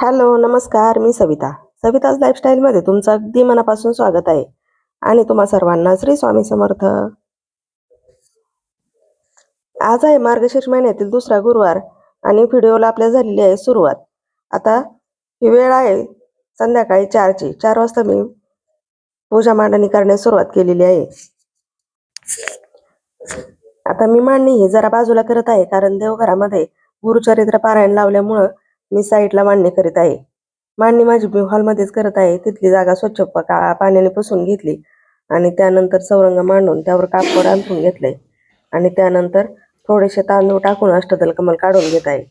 Hello नमस्कार मी सविता. सविताज लाईफस्टाईलमध्ये तुमचं अगदी मनापासून स्वागत आहे. आणि तुम्हा सर्वांना श्री स्वामी समर्थ. आज आहे मार्गशीर्ष महिन्यातील दुसरा गुरुवार आणि व्हिडिओला आपल्या झालेली आहे सुरुवात. आता ही वेळ आहे संध्याकाळी चारची. चार वाजता मी पूजा मांडणी करण्यास सुरुवात केलेली आहे. आता मी मांडणी ही जरा बाजूला करत आहे कारण देवघरामध्ये गुरुचरित्र पारायण लावल्यामुळं मी साईडला मांडणी करीत आहे. मांडणी माझी मी हॉलमध्येच करत आहे. तिथली जागा स्वच्छ काळा पाण्याने पुसून घेतली आणि त्यानंतर चौरंग मांडून त्यावर कापड आणून घेतलंय. आणि त्यानंतर थोडेसे तांदूळ टाकून अष्टदल कमल काढून घेत आहे.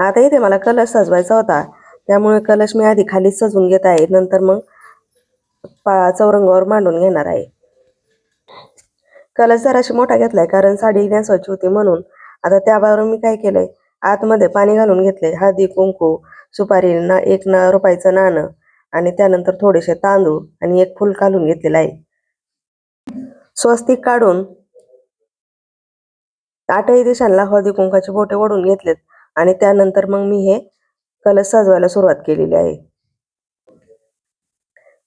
आता इथे मला कलश सजवायचा होता. त्यामुळे कलश मी आधी खाली सजवून घेत आहे. नंतर मग पा चौरंगावर मांडून घेणार आहे. कलश जराशी मोठा घेतलाय कारण साडी नेसवायची होती म्हणून. आता त्याबरोबर मी काय केलंय? आतमध्ये पाणी घालून घेतले. हळदी कुंकू सुपारी ना एक ना रुपयाचं नाणं आणि त्यानंतर थोडेसे तांदूळ आणि एक फुल घालून घेतलेलं आहे. स्वस्तिक काढून आठही दिशांना हळदी कुंकाचे बोटे ओढून घेतलेत आणि त्यानंतर मग मी हे कलश सजवायला सुरुवात केलेली आहे.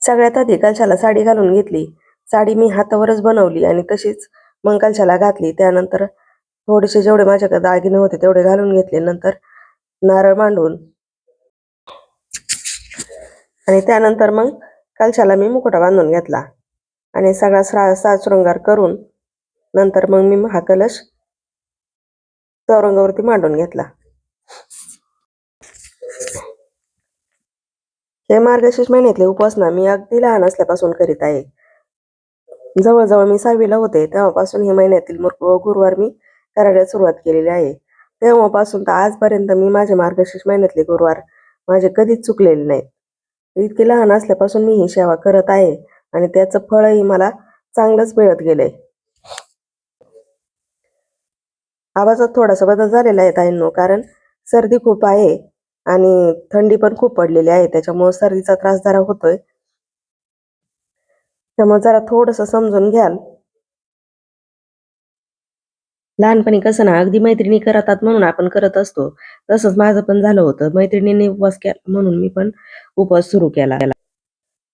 सगळ्यात आधी कलशाला साडी घालून घेतली. साडी मी हातावरच बनवली आणि तशीच मग कलशाला घातली. त्यानंतर थोडेसे जेवढे माझ्याकडे दागिने होते तेवढे घालून घेतले. नंतर नारळ मांडून आणि त्यानंतर मग कलशाला मी मुकुटा बांधून घेतला. आणि सगळा श्रा सासृंगार करून नंतर मग मी हा कलश चौरंगावरती मांडून घेतला. हे मार्गशीर्ष महिन्यातले उपासना मी अगदी लहान असल्यापासून करीत आहे. जवळजवळ मी सहावीला होते तेव्हापासून हे महिन्यातील गुरुवार मी करायला सुरुवात केलेली आहे. तेव्हापासून तर आजपर्यंत मी माझे मार्गशीर्ष महिन्यातले गुरुवार माझे कधीच चुकलेले नाहीत. इतके लहान असल्यापासून मी ही सेवा करत आहे आणि त्याचं फळही मला चांगलंच मिळत गेलंय. आवाजात थोडासा बदल झालेला आहे ताईंनो कारण सर्दी खूप आहे आणि थंडी पण खूप पडलेली आहे त्याच्यामुळे सर्दीचा त्रास जरा होतोय. त्यामुळे जरा थोडस समजून घ्याल. लहानपणी कसं ना अगदी मैत्रिणी करतात म्हणून आपण करत असतो. तसंच माझं पण झालं होतं. मैत्रिणींनी उपवास केला म्हणून मी पण उपवास सुरू केला.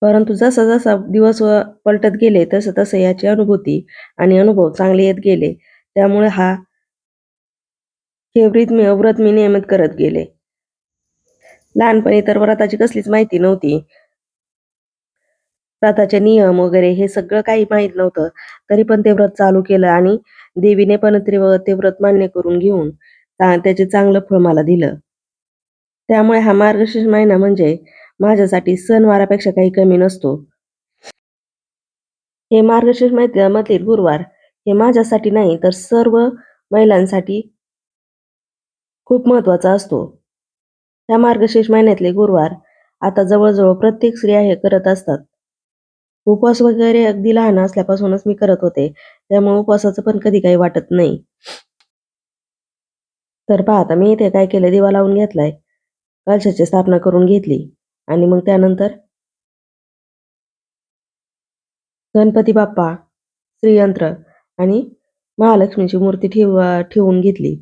परंतु जसा जसा दिवस पलटत गेले तसं तसं याची अनुभूती आणि अनुभव चांगले येत गेले. त्यामुळे हा हे व्रत मी व्रत मी नियमित करत गेले. लहानपणी तर व्रताची कसलीच माहिती नव्हती. व्रताचे नियम वगैरे हे सगळं काही माहीत नव्हतं. तरी पण ते व्रत चालू केलं आणि देवीने पण ते व्रत मान्य करून घेऊन त्याचे चांगलं फळ मला दिलं. त्यामुळे हा मार्गशीर्ष महिना म्हणजे माझ्यासाठी सणवारापेक्षा काही कमी नसतो. हे मार्गशीर्ष मधील गुरुवार हे माझ्यासाठी नाही तर सर्व महिलांसाठी खूप महत्त्वाचा असतो. त्या मार्गशीर्ष महिन्यातले गुरुवार आता जवळजवळ प्रत्येक स्त्रिया हे करत असतात. उपवास वगैरे अगदी लहान असल्यापासूनच मी करत होते. त्यामुळे उपवासाचं पण कधी काही वाटत नाही. तर पहा आता मी इथे काय केलं दिवा लावून घेतलाय. कलशाची स्थापना करून घेतली. आणि मग त्यानंतर? गणपती बाप्पा श्रीयंत्र आणि महालक्ष्मीची मूर्ती ठेव ठेवून घेतली.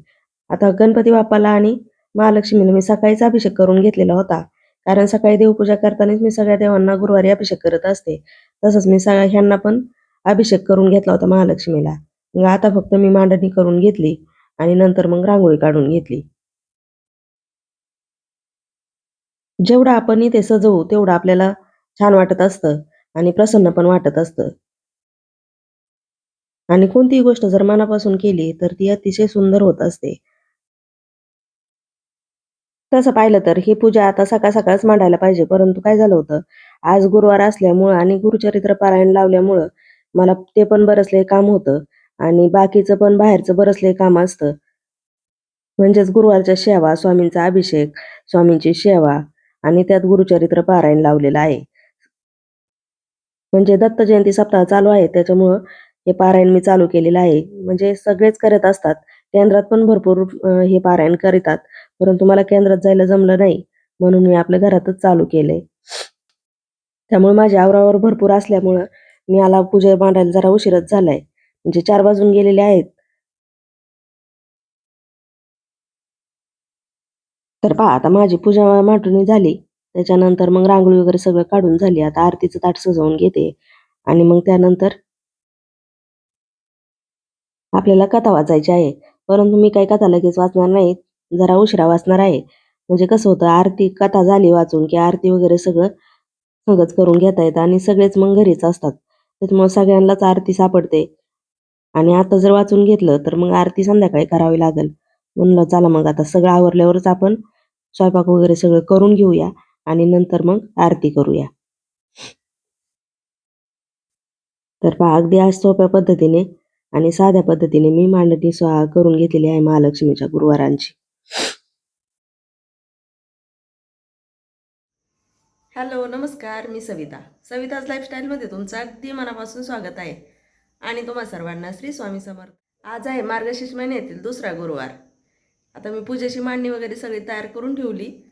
आता गणपती बाप्पाला आणि महालक्ष्मीला मी सकाळीच अभिषेक करून घेतलेला होता. कारण सकाळी देवपूजा करतानाच मी सगळ्या देवांना गुरुवारी अभिषेक करत असते. तसंच मी सगळ्या ह्यांना पण अभिषेक करून घेतला होता महालक्ष्मीला. मग आता फक्त मी मांडणी करून घेतली आणि नंतर मग रांगोळी काढून घेतली. जेवढं आपण इथे सजवू तेवढं आपल्याला छान वाटत असतं आणि प्रसन्न पण वाटत असतं. आणि कोणतीही गोष्ट जर मनापासून केली तर ती अतिशय सुंदर होत असते. तसं पाहिलं तर ही पूजा आता सकाळ सकाळच मांडायला पाहिजे परंतु काय झालं होतं? आज गुरुवार असल्यामुळं आणि गुरुचरित्र पारायण लावल्यामुळं मला ते पण बरसले काम होतं आणि बाकीचं पण बाहेरचं बरसले काम असतं. म्हणजेच गुरुवारच्या सेवा स्वामींचा अभिषेक स्वामींची सेवा आणि त्यात गुरुचरित्र पारायण लावलेलं आहे. म्हणजे दत्त जयंती सप्ताह चालू आहे त्याच्यामुळं हे पारायण मी चालू केलेलं आहे. म्हणजे सगळेच करत असतात. केंद्रात पण भरपूर हे पारायण करीतात. परंतु मला केंद्रात जायला जमलं नाही. म्हणून मी आपल्या घरातच चालू केलंय. त्यामुळे माझ्या आवरावर भरपूर असल्यामुळं मी आला पूजा मांडायला जरा उशीरच झालाय. म्हणजे चार वाजून गेलेले आहेत. तर पहा आता माझी पूजा मांडणी झाली. त्याच्यानंतर मग रांगोळी वगैरे सगळं काढून झाली. आता आरतीचं ताट सजवून घेते. आणि मग त्यानंतर आपल्याला कथा वाचायची आहे. परंतु मी काही कथा लगेच वाचणार नाही. जरा उशिरा वाचणार आहे. म्हणजे कसं होतं आरती कथा झाली वाचून की आरती वगैरे सगळं सगळंच करून घेता येतं आणि सगळेच मग घरीच असतात. त्याच्यामुळे सगळ्यांनाच आरती सापडते. आणि आता जर वाचून घेतलं तर मग आरती संध्याकाळी करावी लागेल. म्हणलं चला मग आता सगळं आवरल्यावरच आपण स्वयंपाक वगैरे सगळं करून घेऊया आणि नंतर मग आरती करूया. तर पहा अगदी आज सोप्या पद्धतीने आणि साध्या पद्धतीने मी मांडणी स्वाहा करून घेतलेली आहे महालक्ष्मीच्या गुरुवारांची. हॅलो नमस्कार मी सविता. सविताज लाईफस्टाईलमध्ये तुमचं अगदी मनापासून स्वागत आहे. आणि तुम्हा सर्वांना श्री स्वामी समर्थ. आज आहे मार्गशीर्ष महिन्यातील दुसरा गुरुवार. आता मी पूजेची मांडणी वगैरे सगळी तयार करून ठेवली.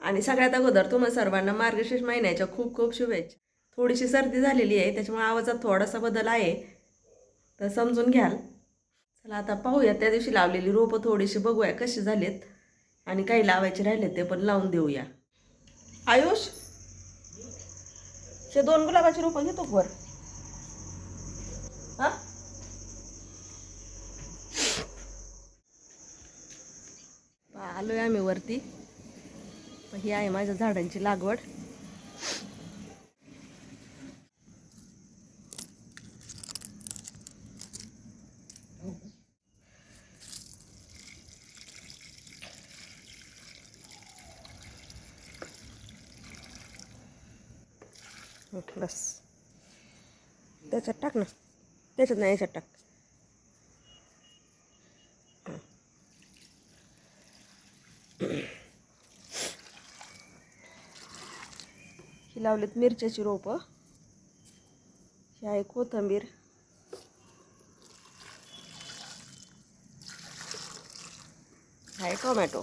आणि सगळ्यात अगोदर तुम्हा सर्वांना मार्गशीर्ष महिन्याच्या खूप खूप शुभेच्छा. थोडीशी सर्दी झालेली आहे त्याच्यामुळे आवाजात थोडासा बदल आहे. तर समजून घ्याल. चला आता पाहूया. त्या दिवशी लावलेली रोपं थोडीशी बघूया कशी झालेत. आणि काही लावायचे राहिलेत ते पण लावून देऊया. आयुष ते दोन गुलाबाची रोपं घेतो वर हा? पहा, आलोय आम्ही वरती. ही आहे माझ्या झाडांची लागवड. हं, त्याच्यात टाक ना. त्याच्यात नाही याच्यात टाक. ही. लावलीत मिरच्याची रोपं. ही आहे कोथंबीर. आहे टोमॅटो.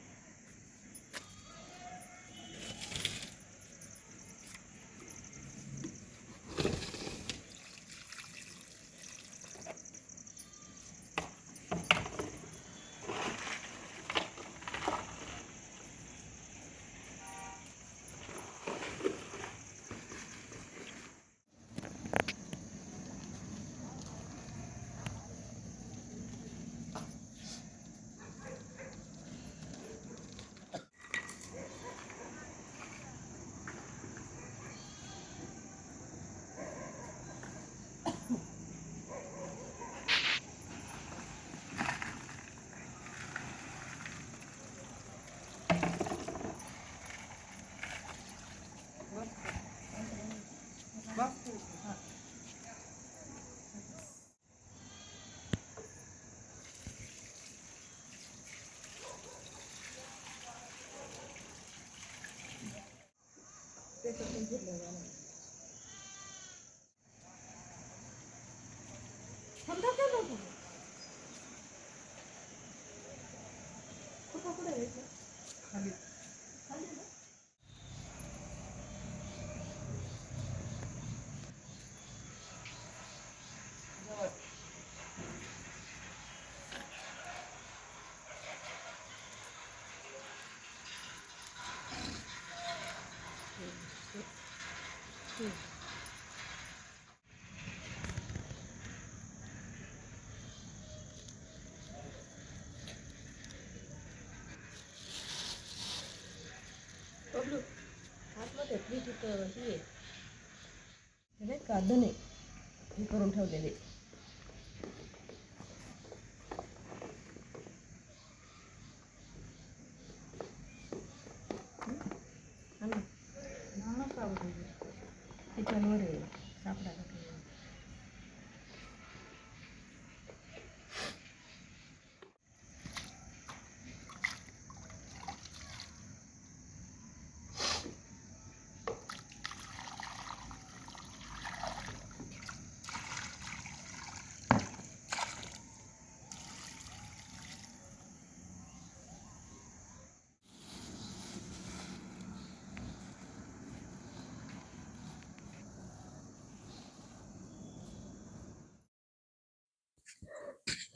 ही आहे हे आतमध्ये तिथं हे कादने हे करून ठेवलेले.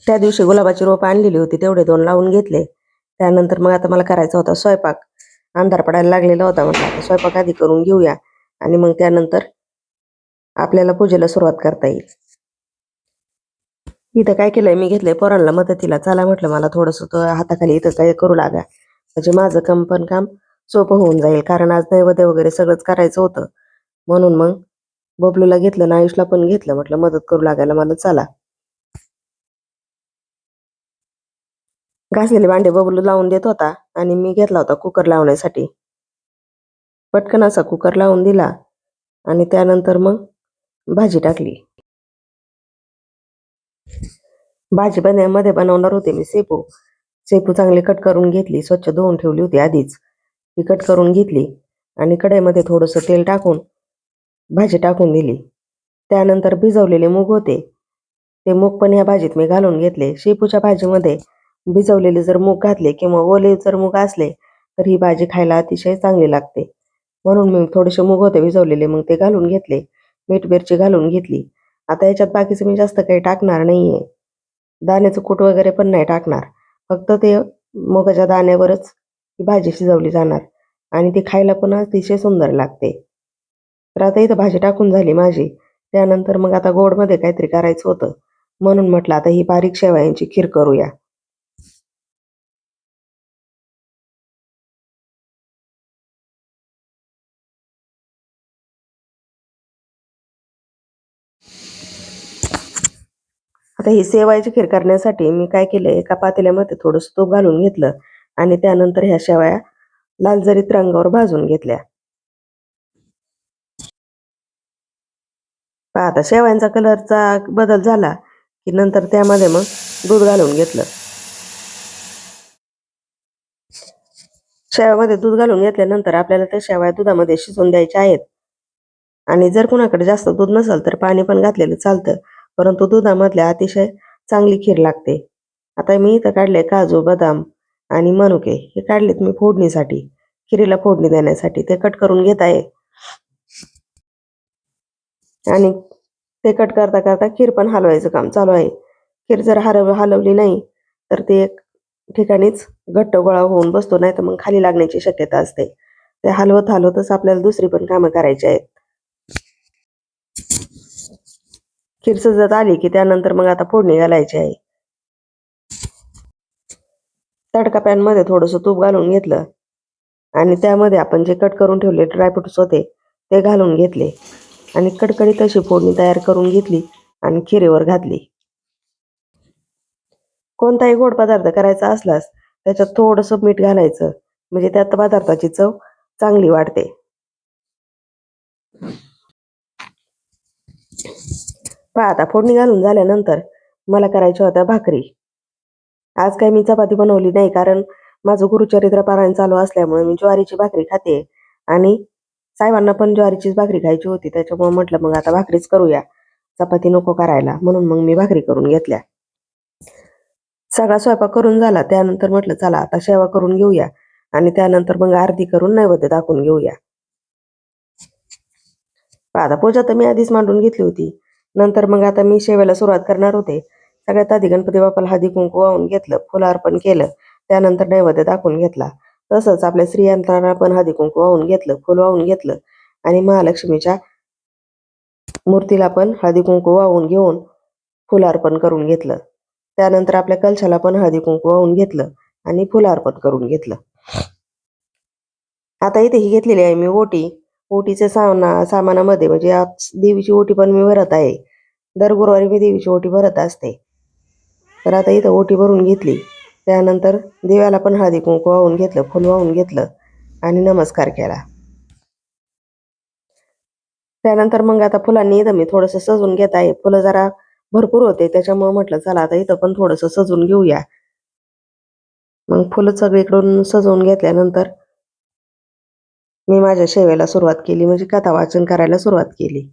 त्या दिवशी गुलाबाची रोप आणलेली होती तेवढे दोन लावून घेतले. त्यानंतर मग आता मला करायचा होता स्वयंपाक. अंधार पडायला लागलेला होता म्हटलं आता स्वयंपाक आधी करून घेऊया. आणि मग त्यानंतर आपल्याला पूजेला सुरुवात करता येईल. इथं काय केलंय? मी घेतलंय पोरांना मदतीला. चला म्हटलं मला थोडस हाताखाली इथं काय करू लागा. म्हणजे माझं काम पण काम सोपं होऊन जाईल. कारण आज नैवेद्य वगैरे सगळंच करायचं होतं. म्हणून मग बबलूला घेतलं ना आयुषला पण घेतलं. म्हटलं मदत करू लागायला मला. चला. घासलेले भांडे बबलू लावून देत होता आणि मी घेतला होता कुकर लावण्यासाठी. पटकन असा कुकर लावून दिला आणि त्यानंतर मग भाजी टाकली. भाजी बनण्यामध्ये बनवणार होते मी सेपू. सेपू चांगली कट करून घेतली स्वच्छ धुवून ठेवली होती आधीच. ती कट करून घेतली आणि कढईमध्ये थोडंसं तेल टाकून भाजी टाकून दिली. त्यानंतर भिजवलेले मूग होते. ते मूग पण या भाजीत मी घालून घेतले. शेपूच्या भाजीमध्ये भिजवलेले जर मूग घातले किंवा ओले जर मूग असले तर ही भाजी खायला अतिशय चांगली लागते. म्हणून मी थोडेसे मूग होते भिजवलेले मग ते घालून घेतले. मीठ मिरची घालून घेतली. आता याच्यात बाकीचं मी जास्त काही टाकणार नाहीये. दाण्याचं कूट वगैरे पण नाही टाकणार. फक्त ते मुगाच्या दाण्यावरच ही भाजी शिजवली जाणार आणि ती खायला पण अतिशय सुंदर लागते. तर आता इथं भाजी टाकून झाली माझी. त्यानंतर मग आता गोडमध्ये काहीतरी करायचं होतं. म्हणून म्हटलं आता ही बारीक शेवयांची खीर करूया. आता ही शेवायची खीर करण्यासाठी मी काय केलं एका पातेल्यामध्ये थोडंसं तूप घालून घेतलं आणि त्यानंतर ह्या शेवया लाल जरीत रंगावर भाजून घेतल्या. पहा आता शेवयांचा कलरचा बदल झाला की नंतर त्यामध्ये मग दूध घालून घेतलं. शेवयामध्ये दूध घालून घेतल्यानंतर आपल्याला त्या शेवया दुधामध्ये शिजवून द्यायच्या आहेत. आणि जर कुणाकडे जास्त दूध नसेल तर पाणी पण घातलेलं चालतं. परंतु दुधामधल्या अतिशय चांगली खीर लागते. आता मी इथं काढले काजू बदाम आणि मनुके. हे काढलेत मी फोडणीसाठी. खिरीला फोडणी देण्यासाठी. ते कट करून घेत आहे. आणि ते कट करता करता खीर पण हलवायचं काम चालू आहे. खीर जर हलव हलवली नाही तर ते एक ठिकाणीच घट्ट गोळा होऊन बसतो. नाही तर मग खाली लागण्याची शक्यता असते. ते हलवत हलवतच आपल्याला दुसरी पण कामं करायची आहेत. खीर सजत आली की त्यानंतर मग आता फोडणी घालायची आहे. तडका पॅनमध्ये थोडंसं तूप घालून घेतलं आणि त्यामध्ये आपण जे कट करून ठेवले ड्रायफ्रुट्स होते ते घालून घेतले. आणि कडकडीत अशी फोडणी तयार करून घेतली आणि खिरीवर घातली. कोणताही गोड पदार्थ करायचा असलास त्याच्यात थोडंसं मीठ घालायचं म्हणजे त्यात पदार्थाची चव चांगली वाढते. पहा आता फोडणी घालून झाल्यानंतर मला करायच्या होत्या भाकरी. आज काही मी चपाती बनवली नाही कारण माझं गुरुचरित्र पारायण चालू असल्यामुळे मी ज्वारीची भाकरी खाते आणि साहेबांना पण ज्वारीचीच भाकरी खायची होती त्याच्यामुळे म्हटलं मग आता भाकरीच करूया. चपाती नको करायला म्हणून मग मी भाकरी करून घेतल्या. सगळा स्वयंपाक करून झाला त्यानंतर म्हटलं चला आता शेवा करून घेऊया आणि त्यानंतर मग आरती करून नैवेद्य दाखवून घेऊया. आता पूजा तर मी आधीच मांडून घेतली होती. नंतर मग आता मी शेवेला सुरुवात करणार होते. सगळ्यात आधी गणपती बाप्पाला हळदी कुंकू वाहून घेतलं फुलं अर्पण केलं त्यानंतर नैवेद्य दाखवून घेतला. तसंच आपल्या स्त्रियांना पण हळदी कुंकू वाहून घेतलं फुल वाहून घेतलं आणि महालक्ष्मीच्या मूर्तीला पण हळदी कुंकू वाहून घेऊन फुलार्पण करून घेतलं. त्यानंतर आपल्या कलशाला पण हळदी कुंकू वाहून घेतलं आणि फुल अर्पण करून घेतलं. आता इथे ही घेतलेली आहे मी ओटी. ओटीचे सामना सामानामध्ये म्हणजे आज देवीची ओटी पण मी भरत आहे. दर गुरुवारी मी देवीची ओटी भरत असते. तर आता इथं ओटी भरून घेतली. त्यानंतर देवाला पण हळदी कुंकू वाहून घेतलं फुल वाहून घेतलं आणि नमस्कार केला. त्यानंतर मग आता फुलांनी इथं मी थोडंसं सजून घेत आहे. फुलं जरा भरपूर होते त्याच्यामुळे म्हटलं चला आता इथं पण थोडंसं सजून घेऊया. मग फुलं सगळीकडून सजवून घेतल्यानंतर मी माझ्या सेवेला सुरुवात केली म्हणजे कथा वाचन करायला सुरुवात केली.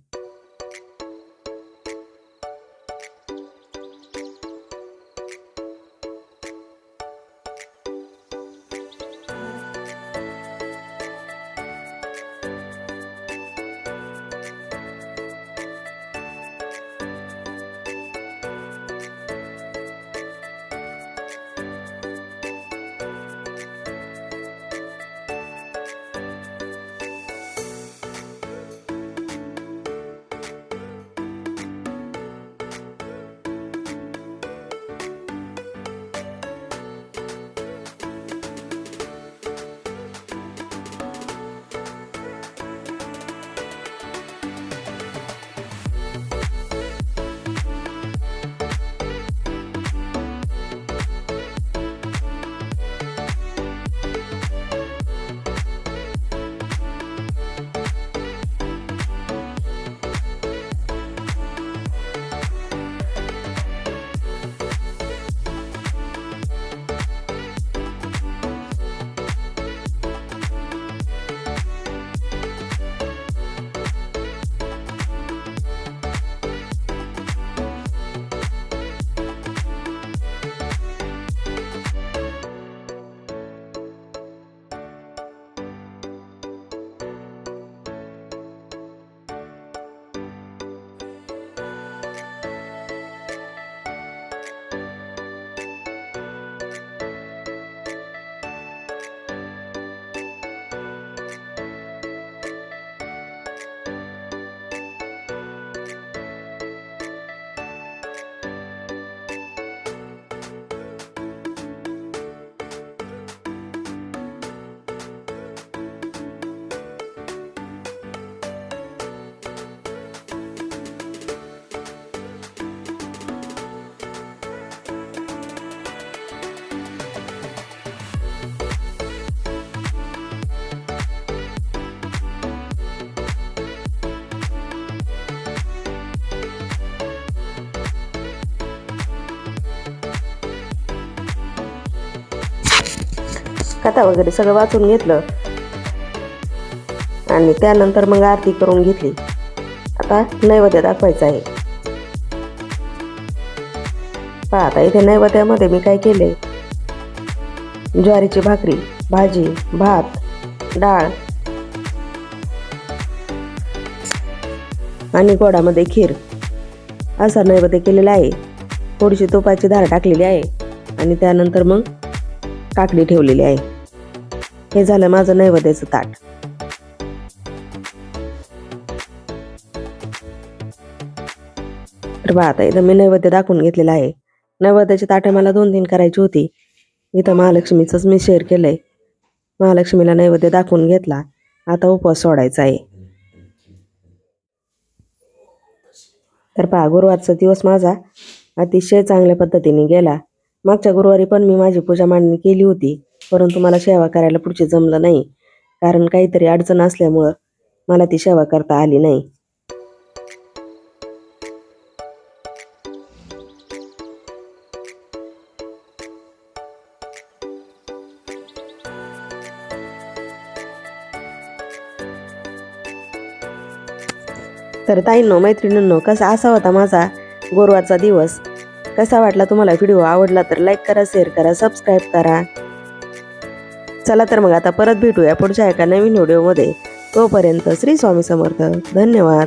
कथा वगैरे सगळं वाचून घेतलं. आणि त्यानंतर मग आरती करून घेतली. आता नैवेद्य दाखवायचं आहे. पहा आता इथे नैवेद्यामध्ये मी काय केले ज्वारीची भाकरी भाजी भात डाळ आणि गोडामध्ये खीर. असा नैवेद्य केलेला आहे. थोडीशी तुपाची धार टाकलेली आहे. आणि त्यानंतर मग काकडी ठेवलेली आहे. हे झालं माझं नैवेद्याचं ताट. तर बा आता इथं मी नैवेद्य दाखवून घेतलेलं आहे. नैवेद्याची ताटं मला दोन तीन करायची होती. इथं महालक्ष्मीचंच मी शेअर केलंय. महालक्ष्मीला नैवेद्य दाखवून घेतला. आता उपवास सोडायचा आहे. तर पहा गुरुवारचा दिवस माझा अतिशय चांगल्या पद्धतीने गेला. मागच्या गुरुवारी पण मी माझी पूजा मांडणी केली होती. परंतु मला सेवा करायला पुढचे जमलं नाही. कारण काहीतरी अडचण असल्यामुळं मला ती सेवा करता आली नाही. तर ताईंनो मैत्रिणींनो कसा असा होता माझा गुरुवारचा दिवस? कसा वाटला तुम्हाला व्हिडिओ? आवडला तर लाईक करा शेअर करा सबस्क्राईब करा. चला तर मग आता परत भेटूया पुढच्या एका नवीन व्हिडिओमध्ये तोपर्यंत श्री स्वामी समर्थ. धन्यवाद.